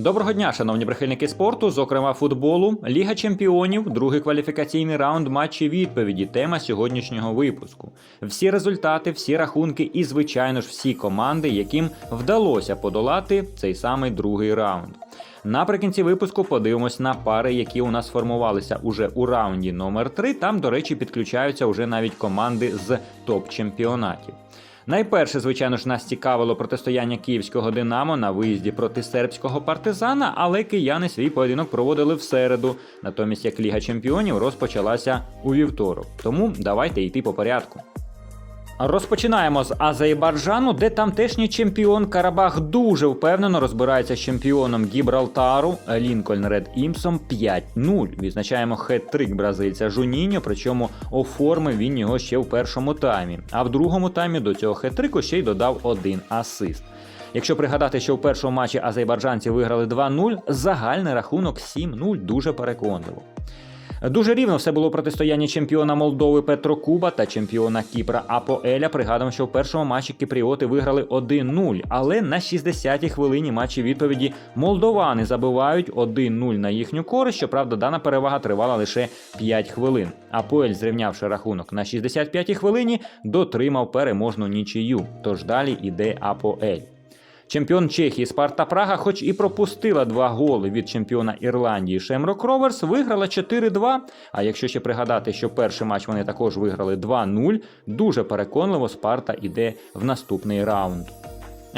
Доброго дня, шановні прихильники спорту, зокрема футболу, Ліга Чемпіонів, другий кваліфікаційний раунд матчі відповіді. Тема сьогоднішнього випуску. Всі результати, всі рахунки і, звичайно ж, всі команди, яким вдалося подолати цей самий другий раунд. Наприкінці випуску подивимось на пари, які у нас формувалися уже у раунді номер 3 Там, до речі, підключаються уже навіть команди з топ-чемпіонатів. Найперше, звичайно ж, нас цікавило протистояння київського Динамо на виїзді проти сербського партизана, але кияни свій поєдинок проводили в середу, натомість як Ліга Чемпіонів розпочалася у вівторок. Тому давайте йти по порядку. Розпочинаємо з Азербайджану, де тамтешній чемпіон Карабах дуже впевнено розбирається з чемпіоном Гібралтару Лінкольн Ред Імсом 5-0. Відзначаємо хет-трик бразильця Жуніньо, причому оформив він його ще в першому таймі. А в другому таймі до цього хет-трику ще й додав один асист. Якщо пригадати, що в першому матчі азербайджанці виграли 2-0, загальний рахунок 7-0 дуже переконливо. Дуже рівно все було протистояння чемпіона Молдови Петро Куба та чемпіона Кіпра Апоеля. Пригадуємо, що в першому матчі кіпріоти виграли 1-0, але на 60-й хвилині матчі відповіді молдовани забивають 1-0 на їхню користь. Щоправда, дана перевага тривала лише 5 хвилин. Апоель, зрівнявши рахунок на 65-й хвилині, дотримав переможну нічию. Тож далі іде Апоель. Чемпіон Чехії Спарта Прага, хоч і пропустила два голи від чемпіона Ірландії Шемрок Роверс, виграла 4-2. А якщо ще пригадати, що перший матч вони також виграли 2-0, дуже переконливо Спарта йде в наступний раунд.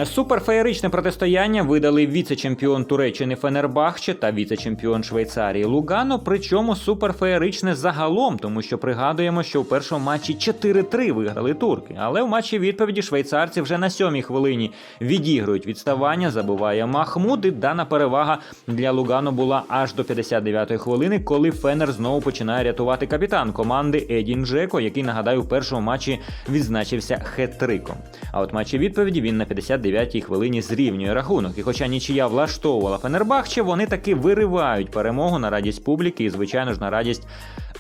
Суперфеєричне протистояння видали віце-чемпіон Туреччини Фенербахче та віце-чемпіон Швейцарії Лугано. Причому суперфеєричне загалом, тому що пригадуємо, що в першому матчі 4-3 виграли турки. Але в матчі відповіді швейцарці вже на сьомій хвилині відігрують відставання. Забуває Махмуд. І дана перевага для Лугано була аж до 59-ї хвилини, коли Фенер знову починає рятувати капітан команди Едін Джеко, який нагадаю в першому матчі відзначився хет-триком. А от матчі відповіді він на 59-й хвилині зрівнює рахунок. І хоча нічия влаштовувала Фенербахче, вони таки виривають перемогу на радість публіки і, звичайно ж, на радість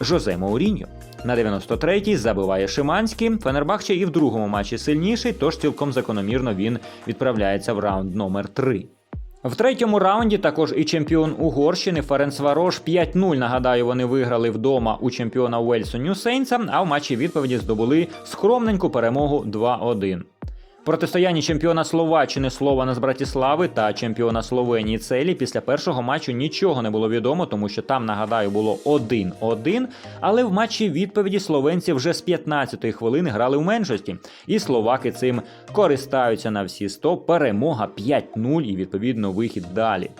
Жозе Мауріньо. На 93-й забиває Шиманський. Фенербахче і в другому матчі сильніший, тож цілком закономірно він відправляється в раунд номер 3. В третьому раунді також і чемпіон Угорщини Ференц Варош 5-0. Нагадаю, вони виграли вдома у чемпіона Уельсу Ньюсейнса, а в матчі відповіді здобули скромненьку перемогу 2-1. Протистоянні чемпіона Словаччини Слована з Братіслави та чемпіона Словенії Целі після першого матчу нічого не було відомо, тому що там, нагадаю, було 1-1. Але в матчі відповіді словенці вже з 15-ї хвилини грали в меншості, і словаки цим користаються на всі 100. Перемога 5-0 і відповідно вихід далі.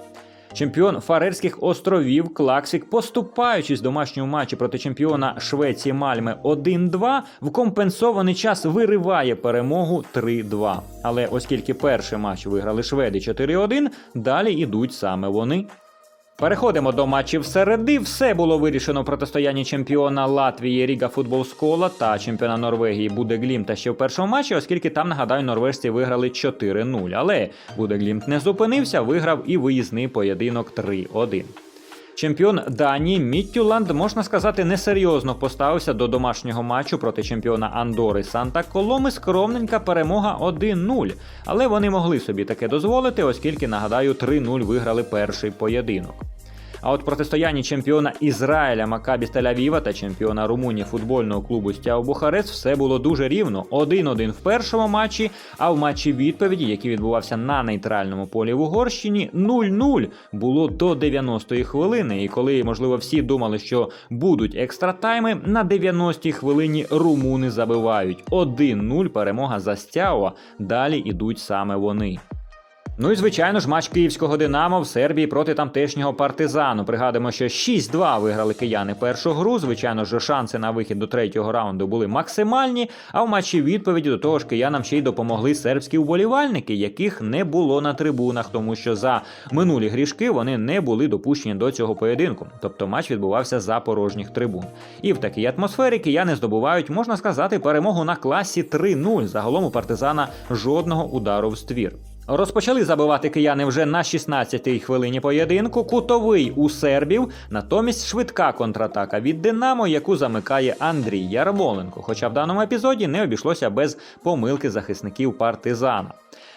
Чемпіон Фарерських островів Клаксік, поступаючись в домашньому матчі проти чемпіона Швеції Мальми 1-2, в компенсований час вириває перемогу 3-2. Але оскільки перший матч виграли шведи 4-1, далі йдуть саме вони. Переходимо до матчів середи. Все було вирішено в протистоянні чемпіона Латвії Ріга Футбол Скола та чемпіона Норвегії Буде Будеглімта ще в першому матчі, оскільки там, нагадаю, норвежці виграли 4-0. Але Будеглімт не зупинився, виграв і виїзний поєдинок 3-1. Чемпіон Данії Міттюланд, можна сказати, несерйозно поставився до домашнього матчу проти чемпіона Андори Санта Коломи. Скромненька перемога 1-0. Але вони могли собі таке дозволити, оскільки, нагадаю, 3-0 виграли перший поєдинок. А от протистоянні чемпіона Ізраїля Макабі Тель-Авіва та чемпіона Румунії футбольного клубу Стяу Бухарест все було дуже рівно. 1-1 в першому матчі, а в матчі відповіді, який відбувався на нейтральному полі в Угорщині, 0-0 було до 90-ї хвилини. І коли, можливо, всі думали, що будуть екстра тайми, на 90-й хвилині румуни забивають. 1-0 перемога за Стяуа. Далі ідуть саме вони. Ну і звичайно ж, матч київського Динамо в Сербії проти тамтешнього партизану. Пригадуємо, що 6-2 виграли кияни першу гру. Звичайно ж, шанси на вихід до третього раунду були максимальні. А в матчі відповіді до того ж киянам ще й допомогли сербські вболівальники, яких не було на трибунах, тому що за минулі грішки вони не були допущені до цього поєдинку. Тобто матч відбувався за порожніх трибун. І в такій атмосфері кияни здобувають, можна сказати, перемогу на класі 3-0. Загалом у партизана жодного удару в ствір. Розпочали забивати кияни вже на 16-й хвилині поєдинку. Кутовий у сербів, натомість швидка контратака від Динамо, яку замикає Андрій Ярмоленко. Хоча в даному епізоді не обійшлося без помилки захисників партизана.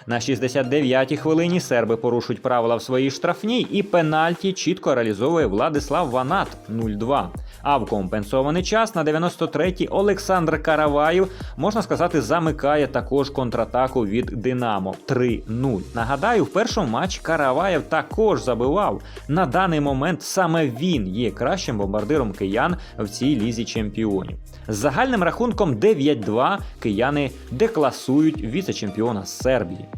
На 69-й хвилині серби порушують правила в своїй штрафній і пенальті чітко реалізовує Владислав Ванат 0-2. А в компенсований час на 93-й Олександр Караваєв, можна сказати, замикає також контратаку від Динамо 3-0. Нагадаю, в першому матчі Караваєв також забивав. На даний момент саме він є кращим бомбардиром киян в цій лізі чемпіонів. З загальним рахунком 9-2 кияни декласують віце-чемпіона з Сербії.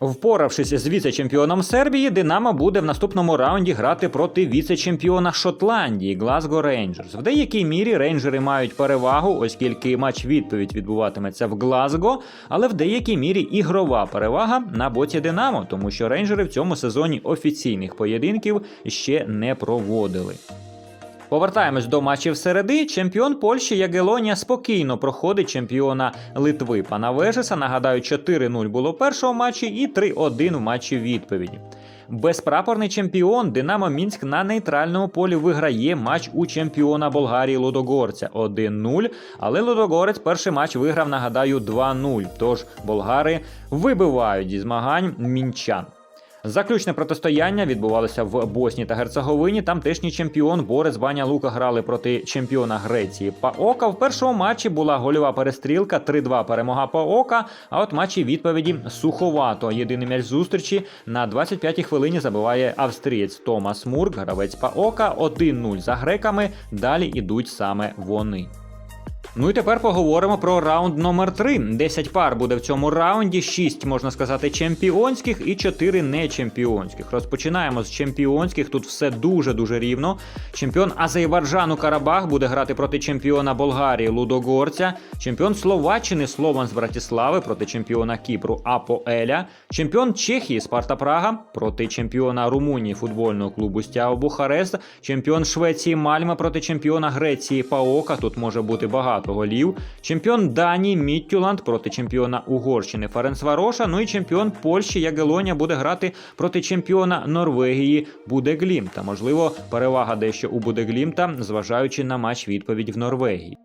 Впоравшись з віце-чемпіоном Сербії, Динамо буде в наступному раунді грати проти віце-чемпіона Шотландії Глазго Рейнджерс. В деякій мірі рейнджери мають перевагу, оскільки матч відповідь відбуватиметься в Глазго, але в деякій мірі ігрова перевага на боці Динамо, тому що рейнджери в цьому сезоні офіційних поєдинків ще не проводили. Повертаємось до матчів середи. Чемпіон Польщі Ягелонія спокійно проходить чемпіона Литви Пана Вежеса. Нагадаю, 4-0 було в першому матчі і 3-1 в матчі відповіді. Безпрапорний чемпіон Динамо Мінськ на нейтральному полі виграє матч у чемпіона Болгарії Лудогорця 1-0. Але Лудогорець перший матч виграв, нагадаю, 2-0. Тож болгари вибивають зі змагань мінчан. Заключне протистояння відбувалося в Боснії та Герцеговині. Тамтешній чемпіон Борець Баня Лука грали проти чемпіона Греції Паока. В першому матчі була гольова перестрілка, 3-2 перемога Паока. А от матчі відповіді суховато. Єдиний м'яч зустрічі на 25-й хвилині забиває австрієць Томас Мурк, гравець Паока. 1-0 за греками. Далі ідуть саме вони. Ну і тепер поговоримо про раунд номер 3 10 пар буде в цьому раунді, 6, можна сказати, чемпіонських і 4 нечемпіонських. Розпочинаємо з чемпіонських. Тут все дуже-дуже рівно. Чемпіон Азербайджану Карабах буде грати проти чемпіона Болгарії Лудогорця, чемпіон Словаччини Слован з Братіслави проти чемпіона Кіпру Апоеля, чемпіон Чехії Спарта Прага проти чемпіона Румунії футбольного клубу Стяо Бухарест, чемпіон Швеції Мальма проти чемпіона Греції Паока. Тут може бути багато голів. Чемпіон Данії Міттюланд проти чемпіона Угорщини Фаренсвароша. Ну і чемпіон Польщі Ягелоня буде грати проти чемпіона Норвегії Будеглімта. Можливо перевага дещо у Будеглімта, зважаючи на матч відповідь в Норвегії.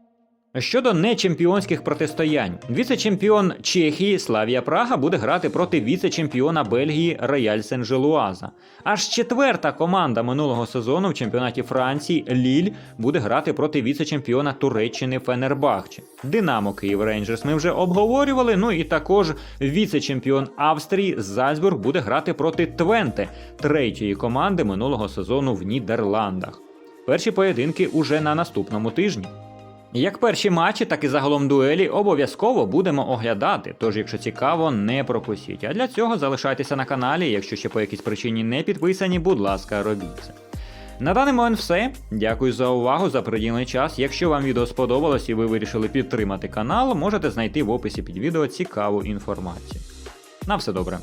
Щодо нечемпіонських протистоянь, віце-чемпіон Чехії Славія Прага буде грати проти віце-чемпіона Бельгії Рояль Сен-Желуаза. Аж четверта команда минулого сезону в чемпіонаті Франції Ліль буде грати проти віце-чемпіона Туреччини Фенербахче. Динамо Київ Рейнджерс ми вже обговорювали. Ну і також віце-чемпіон Австрії Зальцбург буде грати проти Твенте, третьої команди минулого сезону в Нідерландах. Перші поєдинки уже на наступному тижні. Як перші матчі, так і загалом дуелі обов'язково будемо оглядати. Тож, якщо цікаво, не пропустіть. А для цього залишайтеся на каналі. Якщо ще по якійсь причині не підписані, будь ласка, робіть це. На даний момент все. Дякую за увагу, за приділений час. Якщо вам відео сподобалось і ви вирішили підтримати канал, можете знайти в описі під відео цікаву інформацію. На все добре.